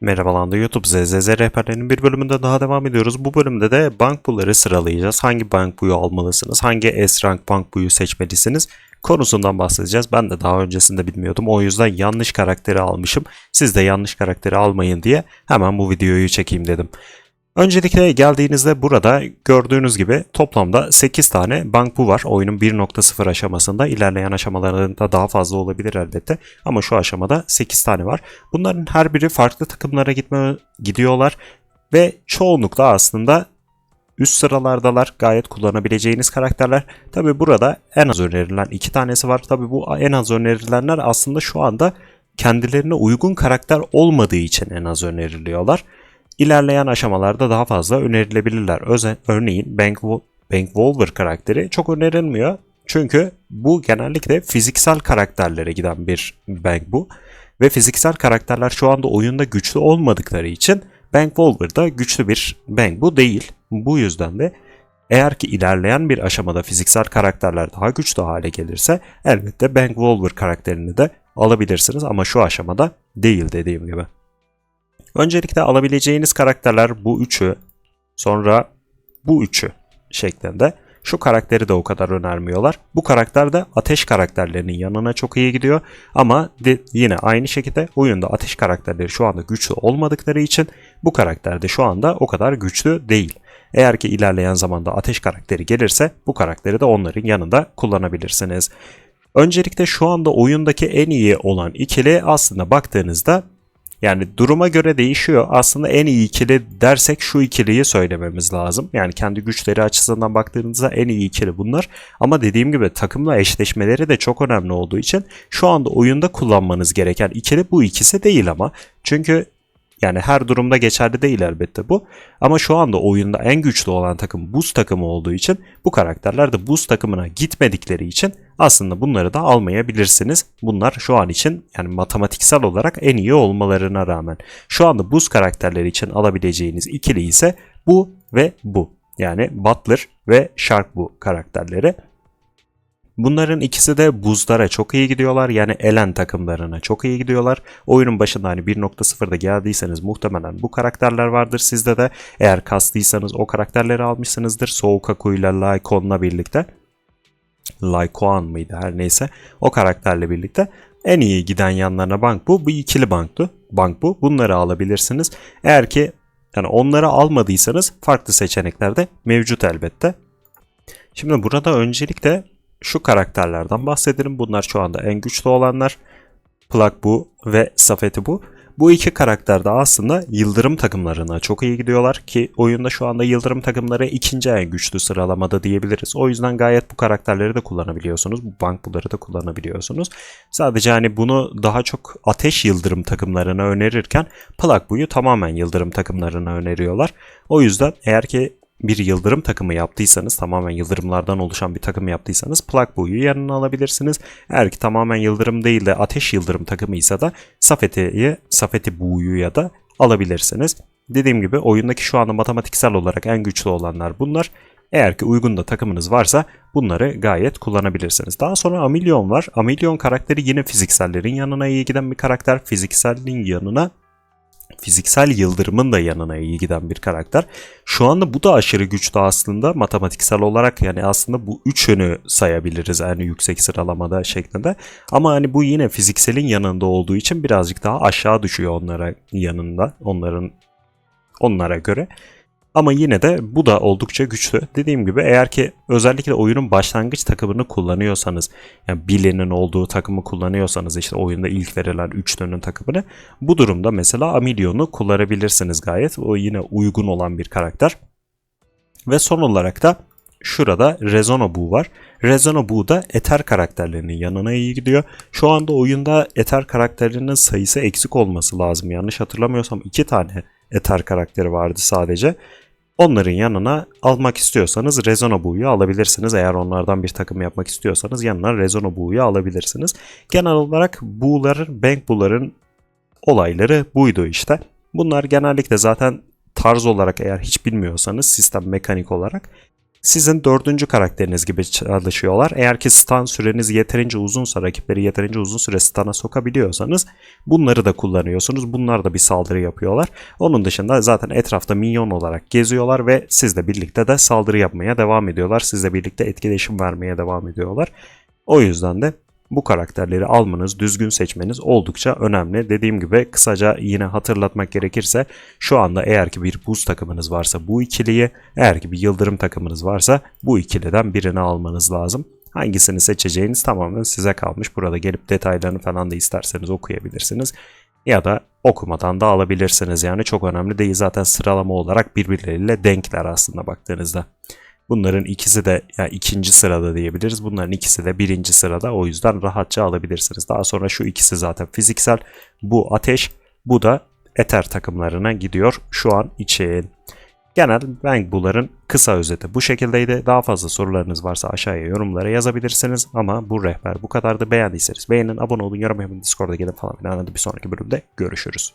Merhabalar YouTube ZZZ rehberlerinin bir bölümünde daha devam ediyoruz. Bu bölümde de bank buları sıralayacağız. Hangi bank buyu almalısınız? Hangi S-Rank bank buyu seçmelisiniz? Konusundan bahsedeceğiz. Ben de daha öncesinde bilmiyordum. O yüzden yanlış karakteri almışım. Siz de yanlış karakteri almayın diye hemen bu videoyu çekeyim dedim. Öncelikle geldiğinizde burada gördüğünüz gibi toplamda 8 tane bank bu var. Oyunun 1.0 aşamasında ilerleyen aşamalarında daha fazla olabilir elbette. Ama şu aşamada 8 tane var. Bunların her biri farklı takımlara gitme gidiyorlar ve çoğunlukla aslında üst sıralardalar. Gayet kullanabileceğiniz karakterler. Tabi burada en az önerilen iki tanesi var. Tabi bu en az önerilenler aslında şu anda kendilerine uygun karakter olmadığı için en az öneriliyorlar. İlerleyen aşamalarda daha fazla önerilebilirler. Öze, örneğin Bank, Bank Wolver karakteri çok önerilmiyor. Çünkü bu genellikle fiziksel karakterlere giden bir bank bu. Ve fiziksel karakterler şu anda oyunda güçlü olmadıkları için Bank Wolver'da güçlü bir bank bu değil. Bu yüzden de eğer ki ilerleyen bir aşamada fiziksel karakterler daha güçlü hale gelirse elbette Bank Wolver karakterini de alabilirsiniz ama şu aşamada değil dediğim gibi. Öncelikle alabileceğiniz karakterler bu üçü, sonra bu üçü şeklinde. Şu karakteri de o kadar önermiyorlar. Bu karakter de ateş karakterlerinin yanına çok iyi gidiyor. Ama yine aynı şekilde oyunda ateş karakterleri şu anda güçlü olmadıkları için bu karakter de şu anda o kadar güçlü değil. Eğer ki ilerleyen zamanda ateş karakteri gelirse bu karakteri de onların yanında kullanabilirsiniz. Öncelikle şu anda oyundaki en iyi olan ikili aslında baktığınızda yani duruma göre değişiyor. Aslında en iyi ikili dersek şu ikiliyi söylememiz lazım. Yani kendi güçleri açısından baktığınızda en iyi ikili bunlar. Ama dediğim gibi takımla eşleşmeleri de çok önemli olduğu için şu anda oyunda kullanmanız gereken ikili bu ikisi değil ama. Çünkü yani her durumda geçerli değil elbette bu. Ama şu anda oyunda en güçlü olan takım buz takımı olduğu için bu karakterler de buz takımına gitmedikleri için aslında bunları da almayabilirsiniz. Bunlar şu an için yani matematiksel olarak en iyi olmalarına rağmen. Şu anda buz karakterleri için alabileceğiniz ikili ise bu ve bu. Yani Butler ve Shark bu karakterleri. Bunların ikisi de buzlara çok iyi gidiyorlar. Yani elen takımlarına çok iyi gidiyorlar. Oyunun başında hani 1.0'da geldiyseniz muhtemelen bu karakterler vardır sizde de. Eğer kastıysanız o karakterleri almışsınızdır. Soukaku ile Lycon'la birlikte. Lycoan mıydı her neyse. O karakterle birlikte. En iyi giden yanlarına bank bu. Bu ikili banktu. Bank bu. Bunları alabilirsiniz. Eğer ki yani onları almadıysanız farklı seçenekler de mevcut elbette. Şimdi burada öncelikle şu karakterlerden bahsedelim. Bunlar şu anda en güçlü olanlar. Plak bu ve Safeti bu. Bu iki karakter de aslında Yıldırım takımlarına çok iyi gidiyorlar ki oyunda şu anda Yıldırım takımları ikinci en güçlü sıralamada diyebiliriz. O yüzden gayet bu karakterleri de kullanabiliyorsunuz. Bu bank buları da kullanabiliyorsunuz. Sadece hani bunu daha çok Ateş Yıldırım takımlarına önerirken Plak buyu tamamen Yıldırım takımlarına öneriyorlar. O yüzden eğer ki bir yıldırım takımı yaptıysanız tamamen yıldırımlardan oluşan bir takım yaptıysanız plak boyu yanına alabilirsiniz. Eğer ki tamamen yıldırım değil de ateş yıldırım takımıysa da Safeti'yi Safeti buyu ya da alabilirsiniz. Dediğim gibi oyundaki şu anda matematiksel olarak en güçlü olanlar bunlar. Eğer ki uygun da takımınız varsa bunları gayet kullanabilirsiniz. Daha sonra Amilyon var. Amilyon karakteri yine fiziksellerin yanına iyi giden bir karakter. Fizikselin yanına fiziksel yıldırımın da yanına iyi giden bir karakter. Şu anda bu da aşırı güçlü aslında matematiksel olarak yani aslında bu üçünü sayabiliriz en yüksek sıralamada şeklinde. Ama hani bu yine fizikselin yanında olduğu için birazcık daha aşağı düşüyor onlara yanında onların onlara göre. Ama yine de bu da oldukça güçlü. Dediğim gibi eğer ki özellikle oyunun başlangıç takımını kullanıyorsanız, yani Billy'nin olduğu takımı kullanıyorsanız işte oyunda ilk verilen üçlünün takımını bu durumda mesela Amilion'u kullanabilirsiniz gayet. O yine uygun olan bir karakter. Ve son olarak da şurada Rezonobu var. Rezonobu da Ether karakterlerinin yanına iyi gidiyor. Şu anda oyunda Ether karakterlerinin sayısı eksik olması lazım. Yanlış hatırlamıyorsam iki tane Ether karakteri vardı sadece. Onların yanına almak istiyorsanız Rezonobu'yu alabilirsiniz. Eğer onlardan bir takım yapmak istiyorsanız yanına Rezonobu'yu alabilirsiniz. Genel olarak bu'ların, bank bu'ların olayları buydu işte. Bunlar genellikle zaten tarz olarak eğer hiç bilmiyorsanız sistem mekanik olarak sizin dördüncü karakteriniz gibi çalışıyorlar. Eğer ki stun süreniz yeterince uzunsa, rakipleri yeterince uzun süre stun'a sokabiliyorsanız bunları da kullanıyorsunuz. Bunlar da bir saldırı yapıyorlar. Onun dışında zaten etrafta minyon olarak geziyorlar ve sizle birlikte de saldırı yapmaya devam ediyorlar. Sizle birlikte etkileşim vermeye devam ediyorlar. O yüzden de bu karakterleri almanız, düzgün seçmeniz oldukça önemli. Dediğim gibi kısaca yine hatırlatmak gerekirse şu anda eğer ki bir buz takımınız varsa bu ikiliyi, eğer ki bir yıldırım takımınız varsa bu ikiliden birini almanız lazım. Hangisini seçeceğiniz tamamen size kalmış. Burada gelip detaylarını falan da isterseniz okuyabilirsiniz. Ya da okumadan da alabilirsiniz. Yani çok önemli değil. Zaten sıralama olarak birbirleriyle denkler aslında baktığınızda. Bunların ikisi de yani ikinci sırada diyebiliriz. Bunların ikisi de birinci sırada. O yüzden rahatça alabilirsiniz. Daha sonra şu ikisi zaten fiziksel. Bu ateş, bu da eter takımlarına gidiyor şu an için. Genel ben bunların kısa özeti bu şekildeydi. Daha fazla sorularınız varsa aşağıya yorumlara yazabilirsiniz. Ama bu rehber bu kadardı. Beğendiyseniz beğenin, abone olun, yorum yapın, Discord'a gelin falan filan. Hadi bir sonraki bölümde görüşürüz.